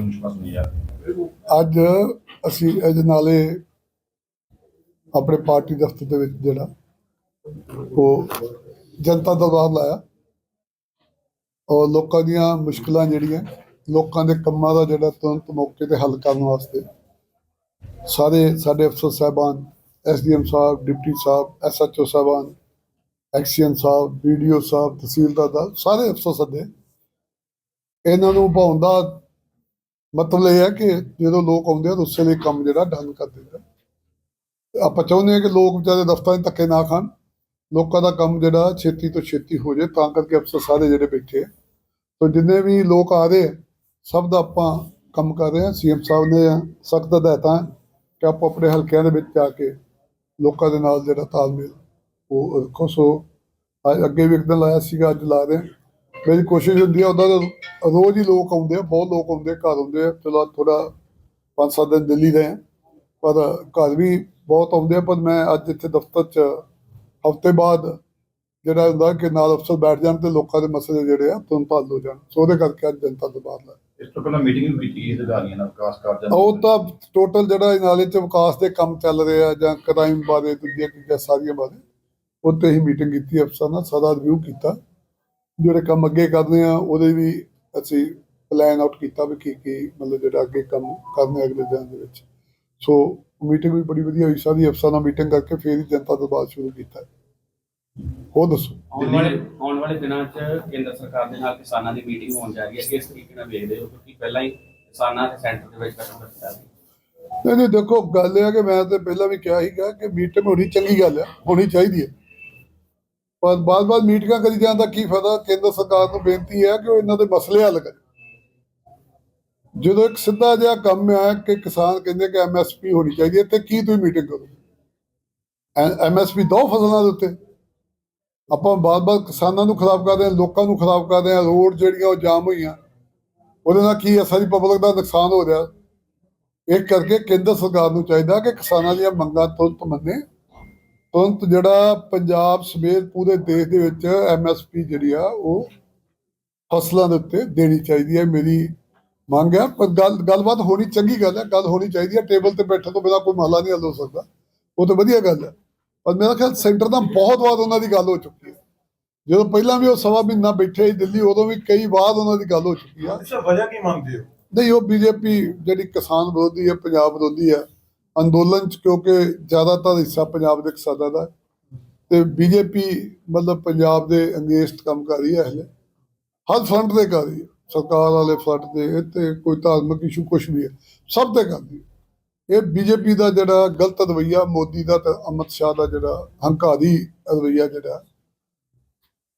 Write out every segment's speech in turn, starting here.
ਨੂੰ ਨਹੀਂ ਆ ਅੱਜ ਅਸੀਂ ਇਹਦੇ ਨਾਲੇ ਆਪਣੇ ਪਾਰਟੀ ਦਫ਼ਤਰ ਦੇ ਵਿੱਚ ਜਿਹੜਾ ਉਹ ਜਨਤਾ ਦਰਬਾਰ ਲਾਇਆ। ਔਰ ਲੋਕਾਂ ਦੀਆਂ ਮੁਸ਼ਕਲਾਂ ਜਿਹੜੀਆਂ, ਲੋਕਾਂ ਦੇ ਕੰਮਾਂ ਦਾ ਜਿਹੜਾ ਤੁਰੰਤ ਮੌਕੇ ਤੇ ਹੱਲ ਕਰਨ ਵਾਸਤੇ ਸਾਰੇ ਸਾਡੇ ਅਫਸਰ ਸਾਹਿਬਾਨ, ਐਸਡੀਐਮ ਸਾਹਿਬ, ਡਿਪਟੀ ਸਾਹਿਬ, ਐਸਐਚਓ ਸਾਹਿਬਾਨ ਐਕਸੀਅਨ ਸਾਹਿਬ ਵੀਡੀਓ ਸਾਹਿਬ, ਤਹਿਸੀਲਦਾਰ ਦਾ ਸਾਰੇ ਅਫਸਰ ਸੱਦੇ। ਇਹਨਾਂ ਨੂੰ ਭਾਉਣ ਮਤਲਬ ਇਹ ਹੈ ਕਿ ਜਦੋਂ ਲੋਕ ਆਉਂਦੇ ਆ ਤਾਂ ਉਸੇ ਲਈ ਕੰਮ ਜਿਹੜਾ ਡਨ ਕਰ ਦਿੰਦਾ ਆਪਾਂ ਚਾਹੁੰਦੇ ਹਾਂ ਕਿ ਲੋਕ ਵਿਚਾਰੇ ਦਫ਼ਤਰਾਂ 'ਚ ਧੱਕੇ ਨਾ ਖਾਣ, ਲੋਕਾਂ ਦਾ ਕੰਮ ਜਿਹੜਾ ਛੇਤੀ ਤੋਂ ਛੇਤੀ ਹੋ ਜਾਏ, ਤਾਂ ਕਰਕੇ ਅਫਸਰ ਸਾਰੇ ਜਿਹੜੇ ਬੈਠੇ ਆ। ਤੋ ਜਿੰਨੇ ਵੀ ਲੋਕ ਆ ਰਹੇ ਸਭ ਦਾ ਆਪਾਂ ਕੰਮ ਕਰ ਰਹੇ ਹਾਂ ਸੀਐਮ ਸਾਹਿਬ ਨੇ ਸਖਤ ਹਦਾਇਤਾਂ ਕਿ ਆਪੋ ਆਪਣੇ ਹਲਕਿਆਂ ਦੇ ਵਿੱਚ ਜਾ ਕੇ ਲੋਕਾਂ ਦੇ ਨਾਲ ਜਿਹੜਾ ਤਾਲਮੇਲ, ਉਹ ਰੱਖੋ ਸੋ ਅੱਗੇ ਵੀ ਇੱਕ ਦਿਨ ਲਾਇਆ ਸੀਗਾ, ਅੱਜ ਲਾ ਰਹੇ ਹਾਂ। ਮੇਰੀ ਕੋਸ਼ਿਸ਼ ਹੁੰਦੀ ਹੈ ਉਹਦਾ ਰੋਜ਼ ਹੀ ਲੋਕ ਆਉਂਦੇ ਆ ਬਹੁਤ ਲੋਕ ਆਉਂਦੇ ਘਰ ਆਉਂਦੇ ਆ ਚਲੋ ਥੋੜਾ ਪੰਜ ਸੱਤ ਦਿਨ ਦਿੱਲੀ ਰਹੇ ਪਰ ਘਰ ਵੀ ਬਹੁਤ ਆਉਂਦੇ ਆ ਪਰ ਮੈਂ ਅੱਜ ਇੱਥੇ ਦਫ਼ਤਰ 'ਚ ਹਫ਼ਤੇ ਬਾਅਦ ਜਿਹੜਾ ਹੁੰਦਾ ਕਿ ਨਾਲ ਅਫਸਰ ਬੈਠ ਜਾਣ ਤੇ ਲੋਕਾਂ ਦੇ ਮਸਲੇ ਜਿਹੜੇ ਆ ਤੁਰੰਤ ਹੱਲ ਹੋ ਜਾਣ ਸੋ ਉਹਦੇ ਕਰਕੇ ਅੱਜ ਜਨਤਾ ਦਰਬਾਰ ਲਾਇਆ ਇਸ ਤੋਂ ਪਹਿਲਾਂ ਮੀਟਿੰਗ ਵੀ ਕੀਤੀ ਇਸ ਅਧਿਕਾਰੀਆਂ ਨਾਲ ਵਿਕਾਸ ਕਾਰਜਾਂ। ਉਹ ਤਾਂ ਟੋਟਲ ਜਿਹੜਾ ਨਾਲੇ ਚ ਵਿਕਾਸ ਦੇ ਕੰਮ ਚੱਲ ਰਹੇ ਆ ਜਾਂ ਕ੍ਰਾਈਮ ਬਾਰੇ ਦੂਜੀਆਂ ਚੀਜ਼ਾਂ ਸਾਰੀਆਂ ਬਾਰੇ ਉੱਤੇ ਹੀ ਮੀਟਿੰਗ ਕੀਤੀ ਅਫਸਰ ਨਾਲ ਸਾਰਾ ਰਿਵਿਊ ਕੀਤਾ ਜਿਹੜੇ ਕੰਮ ਅੱਗੇ ਕਰਨੇ ਆ ਉਹਦੇ ਵੀ ਅਸੀਂ ਪਲਾਨ ਆਊਟ ਕੀਤਾ ਵੀ ਕੀ ਕੀ ਮਤਲਬ ਜਿਹੜਾ ਅੱਗੇ ਕੰਮ ਕਰਨੇ ਅਗਲੇ ਦਿਨ ਦੇ ਵਿੱਚ। ਸੋ ਮੀਟਿੰਗ ਵੀ ਬੜੀ ਵਧੀਆ ਹੋਈ। ਸਾਰੀ ਅਫਸਰ ਨਾਲ ਮੀਟਿੰਗ ਕਰਕੇ ਫੇਰ ਹੀ ਜਨਤਾ ਦਰਬਾਰ ਸ਼ੁਰੂ ਕੀਤਾ। ਹੋਰ ਦੱਸੋ? ਆਉਣ ਵਾਲੇ ਆਉਣ ਵਾਲੇ ਦਿਨਾਂ 'ਚ ਕੇਂਦਰ ਸਰਕਾਰ ਦੇ ਨਾਲ ਕਿਸਾਨਾਂ ਦੀ ਮੀਟਿੰਗ ਹੋਣ ਜਾ ਰਹੀ ਹੈ। ਕਿਸ ਤਰੀਕੇ ਨਾਲ ਵੇਖਦੇ ਹੋ? ਕਿਉਂਕਿ ਪਹਿਲਾਂ ਹੀ ਕਿਸਾਨਾਂ ਦੇ ਸੈਂਟਰ ਦੇ ਵਿੱਚ ਕਦਮ ਰੱਖਿਆ ਸੀ। ਨਹੀਂ ਨਹੀਂ ਦੇਖੋ ਗੱਲ ਇਹ ਆ ਕਿ ਮੈਂ ਤੇ ਪਹਿਲਾਂ ਵੀ ਕਿਹਾ ਸੀਗਾ ਕਿ ਮੀਟਿੰਗ ਹੋਣੀ ਚੰਗੀ ਗੱਲ ਆ ਹੋਣੀ ਚਾਹੀਦੀ ਹੈ। ਪਰ ਬਾਰ-ਬਾਰ ਮੀਟਿੰਗਾਂ ਕਰੀ ਜਾਣ ਦਾ ਕੀ ਫਾਇਦਾ? ਕੇਂਦਰ ਸਰਕਾਰ ਨੂੰ ਬੇਨਤੀ ਹੈ ਕਿ ਉਹ ਇਹਨਾਂ ਦੇ ਮਸਲੇ ਹੱਲ ਕਰੇ। ਜਦੋਂ ਇੱਕ ਸਿੱਧਾ ਜਿਹਾ ਕੰਮ ਹੈ ਕਿ ਕਿਸਾਨ ਕਹਿੰਦੇ ਕਿ ਐਮਐਸਪੀ ਹੋਣੀ ਚਾਹੀਦੀ ਹੈ ਤੇ ਕੀ ਤੁਸੀਂ ਮੀਟਿੰਗ ਕਰੋ? ਐਮਐਸਪੀ ਦੋ ਫਸਲਾਂ ਦੇ ਉੱਤੇ। ਆਪਾਂ ਬਾਰ-ਬਾਰ ਕਿਸਾਨਾਂ ਨੂੰ ਖਰਾਬ ਕਰਦੇ ਹਾਂ, ਲੋਕਾਂ ਨੂੰ ਖਰਾਬ ਕਰਦੇ ਹਾਂ, ਰੋਡ ਜਿਹੜੀਆਂ ਉਹ ਜਾਮ ਹੋਈਆਂ, ਉਹਦੇ ਨਾਲ ਕੀ ਹੈ? ਸਾਰੀ ਪਬਲਿਕ ਦਾ ਨੁਕਸਾਨ ਹੋ ਰਿਹਾ। ਇਹ ਕਰਕੇ ਕੇਂਦਰ ਸਰਕਾਰ ਨੂੰ ਚਾਹੀਦਾ ਕਿ ਕਿਸਾਨਾਂ ਦੀਆਂ ਮੰਗਾਂ ਤੁਰੰਤ ਮੰਨੇ। ਤੁਰੰਤ ਜਿਹੜਾ ਪੰਜਾਬ ਸਮੇਤ ਪੂਰੇ ਦੇਸ਼ ਦੇ ਵਿੱਚ ਐਮਐਸਪੀ ਜਿਹੜੀ ਆ ਉਹ ਫਸਲਾਂ ਦੇ ਉੱਤੇ ਦੇਣੀ ਚਾਹੀਦੀ ਹੈ ਮੇਰੀ ਮੰਗ ਹੈ। ਪਰ ਗੱਲ ਗੱਲਬਾਤ ਹੋਣੀ ਚੰਗੀ ਗੱਲ ਹੈ ਗੱਲ ਹੋਣੀ ਚਾਹੀਦੀ ਹੈ। ਟੇਬਲ ਤੇ ਬੈਠਣ ਤੋਂ ਬਿਨਾਂ ਕੋਈ ਮਹਲਾ ਨਹੀਂ ਹੱਲ ਹੋ ਸਕਦਾ। ਉਹ ਤਾਂ ਵਧੀਆ ਗੱਲ ਹੈ। ਪਰ ਮੇਰਾ ਖਿਆਲ ਸੈਂਟਰ ਦਾ ਬਹੁਤ ਵਾਰ ਉਹਨਾਂ ਦੀ ਗੱਲ ਹੋ ਚੁੱਕੀ ਹੈ। ਜਦੋਂ ਪਹਿਲਾਂ ਵੀ ਉਹ ਸਵਾ ਮਹੀਨਾ ਬੈਠੇ ਸੀ ਦਿੱਲੀ ਉਦੋਂ ਵੀ ਕਈ ਵਾਰ ਉਹਨਾਂ ਦੀ ਗੱਲ ਹੋ ਚੁੱਕੀ ਆ ਅੱਛਾ ਵਜ੍ਹਾ ਕੀ ਮੰਨਦੇ ਹੋ? ਨਹੀਂ ਉਹ ਬੀਜੇਪੀ ਜਿਹੜੀ ਕਿਸਾਨ ਵਿਰੋਧੀ ਹੈ ਪੰਜਾਬ ਵਿਰੋਧੀ ਹੈ ਅੰਦੋਲਨ ਚ ਕਿਉਂਕਿ ਜ਼ਿਆਦਾਤਰ ਹਿੱਸਾ ਪੰਜਾਬ ਦੇ ਕਿਸਾਨਾਂ ਦਾ ਹੈ। ਤੇ ਬੀਜੇਪੀ ਮਤਲਬ ਪੰਜਾਬ ਦੇ ਅੰਗੇਸਟ ਕੰਮ ਕਰ ਰਹੀ ਹੈ ਹਲੇ। ਹਰ ਫਰੰਟ ਤੇ ਕਰ ਰਹੀ ਹੈ। ਸਰਕਾਰ ਵਾਲੇ ਫਰੰਟ ਤੇ ਇੱਥੇ ਕੋਈ ਧਾਰਮਿਕ ਇਸ਼ੂ ਕੁਝ ਵੀ ਹੈ। ਸਭ ਤੇ ਕਰਦੀ ਹੈ। ਇਹ ਬੀਜੇਪੀ ਦਾ ਜਿਹੜਾ ਗਲਤ ਰਵਈਆ, ਮੋਦੀ ਦਾ ਤੇ ਅਮਿਤ ਸ਼ਾਹ ਦਾ ਜਿਹੜਾ ਹੰਕਾਰੀ ਰਵਈਆ ਜਿਹੜਾ,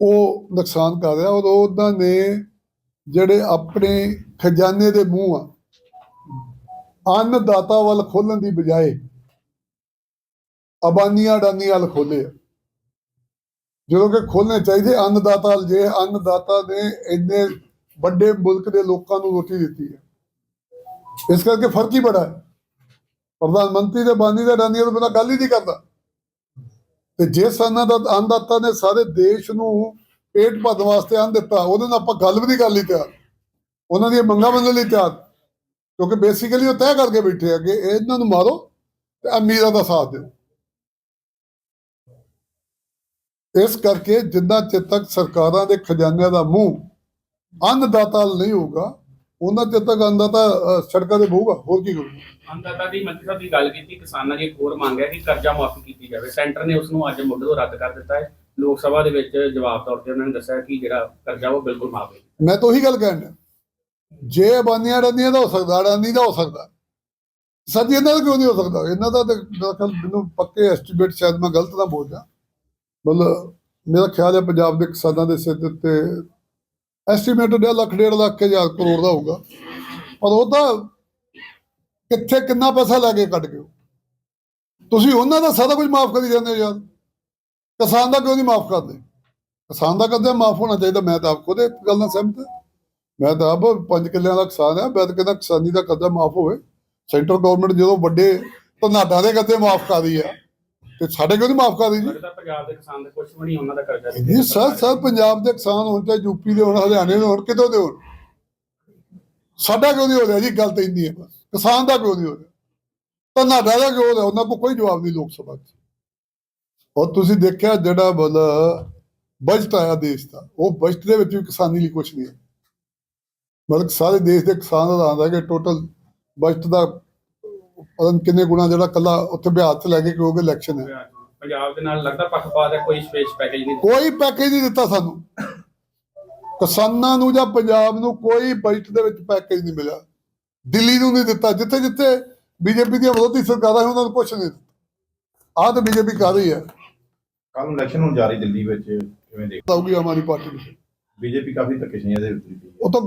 ਉਹ ਨੁਕਸਾਨ ਕਰ ਰਿਹਾ। ਔਰ ਉਹਨਾਂ ਨੇ ਜਿਹੜੇ ਆਪਣੇ ਖਜ਼ਾਨੇ ਦੇ ਮੂੰਹ ਆ ਅੰਨਦਾਤਾ ਵੱਲ ਖੋਲਣ ਦੀ ਬਜਾਏ ਅਬਾਨੀਆਂ ਅਡਾਨੀਆਂ ਵੱਲ ਖੋਲੇ ਜਦੋਂ ਕਿ ਖੋਲਣੇ ਚਾਹੀਦੇ, ਅੰਨਦਾਤਾ ਜੇ ਅੰਨਦਾਤਾ ਨੇ ਇੰਨੇ ਵੱਡੇ ਮੁਲਕ ਦੇ ਲੋਕਾਂ ਨੂੰ ਰੋਟੀ ਦਿੱਤੀ ਹੈ। ਇਸ ਕਰਕੇ ਫ਼ਰਕ ਹੀ ਬੜਾ ਹੈ। ਪ੍ਰਧਾਨ ਮੰਤਰੀ ਦੇ ਬਾਨੀ ਦੇ ਅਡਾਨੀਆਂ ਤੋਂ ਬਿਨਾਂ ਗੱਲ ਹੀ ਨਹੀਂ ਕਰਦਾ। ਤੇ ਜਿਸ ਅੰਨ ਦਾ ਅੰਨਦਾਤਾ ਨੇ ਸਾਰੇ ਦੇਸ਼ ਨੂੰ ਪੇਟ ਭਰਨ ਵਾਸਤੇ ਅੰਨ ਦਿੱਤਾ, ਉਹਦੇ ਨਾਲ ਆਪਾਂ ਗੱਲ ਵੀ ਨਹੀਂ ਕਰ ਲਈ ਤਿਆਰ। ਉਹਨਾਂ ਦੀਆਂ ਮੰਗਾਂ ਮੰਨਣ ਲਈ ਤਿਆਰ। ਕਿਉਂਕਿ ਬੇਸਿਕਲੀ ਉਹ ਤੈਅ ਕਰਕੇ ਬੈਠੇ ਆ ਕਿ ਇਹਨਾਂ ਨੂੰ ਮਾਰੋ ਤੇ ਅਮੀਰਾਂ ਦਾ ਸਾਥ ਦਿਓ। ਇਸ ਕਰਕੇ ਜਿੰਨਾ ਚਿਰ ਤੱਕ ਸਰਕਾਰਾਂ ਦੇ ਖਜ਼ਾਨਿਆਂ ਦਾ ਮੂੰਹ ਅੰਨਦਾਤਾ ਨਹੀਂ ਹੋਊਗਾ ਉਹਨਾਂ ਚਿਰ ਤੱਕ ਅੰਨਦਾਤਾ ਸੜਕਾਂ ਤੇ ਬਹੂਗਾ ਹੋਰ ਕੀ ਕਰੂਗਾ? ਅੰਦਾਤਾ ਦੀ ਮੰਤਰੀ ਸਾਹਿਬ ਦੀ ਗੱਲ ਕੀਤੀ ਕਿਸਾਨਾਂ ਦੀ ਇੱਕ ਹੋਰ ਮੰਗ ਹੈ ਕਿ ਕਰਜ਼ਾ ਮਾਫੀ ਕੀਤੀ ਜਾਵੇ। ਸੈਂਟਰ ਨੇ ਉਸ ਨੂੰ ਅੱਜ ਮੁੱਢ ਤੋਂ ਰੱਦ ਕਰ ਦਿੱਤਾ ਹੈ। ਲੋਕ ਸਭਾ ਦੇ ਵਿੱਚ ਜਵਾਬ ਤੌਰ ਤੇ ਉਹਨਾਂ ਨੇ ਦੱਸਿਆ ਕਿ ਜਿਹੜਾ ਕਰਜ਼ਾ ਉਹ ਬਿਲਕੁਲ ਮਾਫ ਹੈ। ਮੈਂ ਤਾਂ ਉਹੀ ਗੱਲ ਕਹਿਣ ਜੇ ਅਬਾਨੀਆਂ ਅਡਾਨੀਆਂ ਦਾ ਹੋ ਸਕਦਾ ਅਡਾਨੀ ਦਾ ਹੋ ਸਕਦਾ। ਸੱਜੀ ਇਹਨਾਂ ਦਾ ਕਿਉਂ ਨਹੀਂ ਹੋ ਸਕਦਾ? ਇਹਨਾਂ ਦਾ ਤਾਂ ਮੈਨੂੰ ਪੱਕੇ ਐਸਟੀਮੇਟ ਸ਼ਾਇਦ ਮੈਂ ਗਲਤ ਨਾ ਬੋਲ ਜਾ ਮਤਲਬ ਮੇਰਾ ਖਿਆਲ ਹੈ ਪੰਜਾਬ ਦੇ ਕਿਸਾਨਾਂ ਦੇ ਸਿਰ ਦੇ ਉੱਤੇ ਐਸਟੀਮੇਟ ਲੱਖ, ਡੇਢ ਲੱਖ ਹਜ਼ਾਰ ਕਰੋੜ ਦਾ ਹੋਊਗਾ। ਪਰ ਉਹਦਾ ਕਿੱਥੇ ਕਿੰਨਾ ਪੈਸਾ ਲੈ ਕੇ ਕੱਢ ਗਏ ਤੁਸੀਂ ਉਹਨਾਂ ਦਾ ਸਾਰਾ ਕੁਝ ਮਾਫ ਕਰੀ ਜਾਂਦੇ ਹੋ ਯਾਰ। ਕਿਸਾਨ ਦਾ ਕਿਉਂ ਨਹੀਂ ਮਾਫ ਕਰਦੇ? ਕਿਸਾਨ ਦਾ ਕਦੇ ਮਾਫ ਹੋਣਾ ਚਾਹੀਦਾ, ਮੈਂ ਤਾਂ ਆਪ ਖੁਦ ਇਹ ਗੱਲ ਨਾਲ ਸਹਿਮਤ ਹਾਂ। ਮੈਂ ਤਾਂ ਆਪ ਪੰਜ ਕਿੱਲਿਆਂ ਦਾ ਕਿਸਾਨ ਹੈ ਮੈਂ ਤਾਂ ਕਹਿੰਦਾ ਕਿਸਾਨੀ ਦਾ ਕਰਜ਼ਾ ਮਾਫ ਹੋਵੇ। ਸੈਂਟਰ ਗਵਰਨਮੈਂਟ ਜਦੋਂ ਵੱਡੇ ਧਨਾਡਾ ਦੇ ਕਰਜ਼ੇ ਮਾਫ ਕਰ ਰਹੀ ਹੈ ਤੇ ਸਾਡੇ ਕਿਉਂ ਨਹੀਂ ਮਾਫ ਕਰ ਰਹੀ ਜੀ? ਪੰਜਾਬ ਦੇ ਕਿਸਾਨ ਦੇ ਕੁਝ ਵੀ ਨਹੀਂ ਉਹਨਾਂ ਦਾ ਕਰਜ਼ਾ ਨਹੀਂ ਸਰ ਸਰ ਪੰਜਾਬ ਦੇ ਕਿਸਾਨ ਹੋਣ ਚਾਹੇ ਯੂਪੀ ਦੇ ਹੋਣ ਹਰਿਆਣੇ ਦੇ ਹੋਣ ਕਿਤੋਂ ਦੇ ਹੋਣ। ਸਾਡਾ ਕਿਉਂ ਨਹੀਂ ਹੋ ਰਿਹਾ ਜੀ ਗੱਲ ਤਾਂ ਇੰਨੀ ਹੈ ਬਸ। ਕਿਸਾਨ ਦਾ ਕਿਉਂ ਨਹੀਂ ਹੋ ਰਿਹਾ? ਧਨਾਡਾ ਦਾ ਕਿਉਂ ਹੋ ਰਿਹਾ? ਉਹਨਾਂ ਕੋਲ ਕੋਈ ਜਵਾਬ ਨਹੀਂ ਲੋਕ ਸਭਾ 'ਚ। ਔਰ ਤੁਸੀਂ ਦੇਖਿਆ ਜਿਹੜਾ ਬਲ ਬਜਟ ਆਇਆ ਦੇਸ਼ ਦਾ ਉਹ ਬਜਟ ਦੇ ਵਿੱਚ ਵੀ ਕਿਸਾਨੀ ਲਈ ਕੁਝ ਨਹੀਂ ਹੈ। ਮਤਲਬ ਸਾਰੇ ਦੇਸ਼ ਦੇ ਕਿਸਾਨਾਂ ਦਾ ਆਂਦਾ ਕਿ ਟੋਟਲ ਬਜਟ ਦਾ ਪਤਾ ਨੀ ਕਿੰਨੇ ਗੁਣਾ ਜਿਹੜਾ ਕੱਲਾ ਉੱਥੇ ਬਿਹਾਰ 'ਚ ਲੈ ਕੇ ਕਿਉਂਕਿ ਇਲੈਕਸ਼ਨ ਹੈ। ਪੰਜਾਬ ਦੇ ਨਾਲ ਲੱਗਦਾ ਪੱਖਪਾਤ ਹੈ ਕੋਈ ਸਪੇਸ ਪੈਕੇਜ ਨਹੀਂ ਕੋਈ ਪੈਕੇਜ ਨਹੀਂ ਦਿੱਤਾ ਸਾਨੂੰ। ਕਿਸਾਨਾਂ ਨੂੰ ਜਾਂ ਪੰਜਾਬ ਨੂੰ ਕੋਈ ਬਜਟ ਦੇ ਵਿੱਚ ਪੈਕੇਜ ਨਹੀਂ ਮਿਲਿਆ। ਦਿੱਲੀ ਨੂੰ ਨਹੀਂ ਦਿੱਤਾ। ਜਿੱਥੇ ਜਿੱਥੇ ਬੀਜੇਪੀ ਦੀਆਂ ਵਿਰੋਧੀ ਸਰਕਾਰਾਂ ਉਹਨਾਂ ਨੂੰ ਕੁਛ ਨਹੀਂ ਦਿੱਤਾ। ਆਹ ਤਾਂ ਬੀਜੇਪੀ ਕਰ ਰਹੀ ਹੈ। ਕੱਲ ਨੂੰ ਇਲੈਕਸ਼ਨ ਹੋਣ ਜਾ ਰਹੀ ਦਿੱਲੀ ਵਿੱਚ ਕਿਵੇਂ ਦੇਖ ਹਮਾਰੀ ਪਾਰਟੀ ਬੀਜੇਪੀ ਕਾਫੀ ਧੱਕੇਸ਼ਾਹੀਆਂ ਦੇ ਵਿੱਚ। ਉਹ ਤਾਂ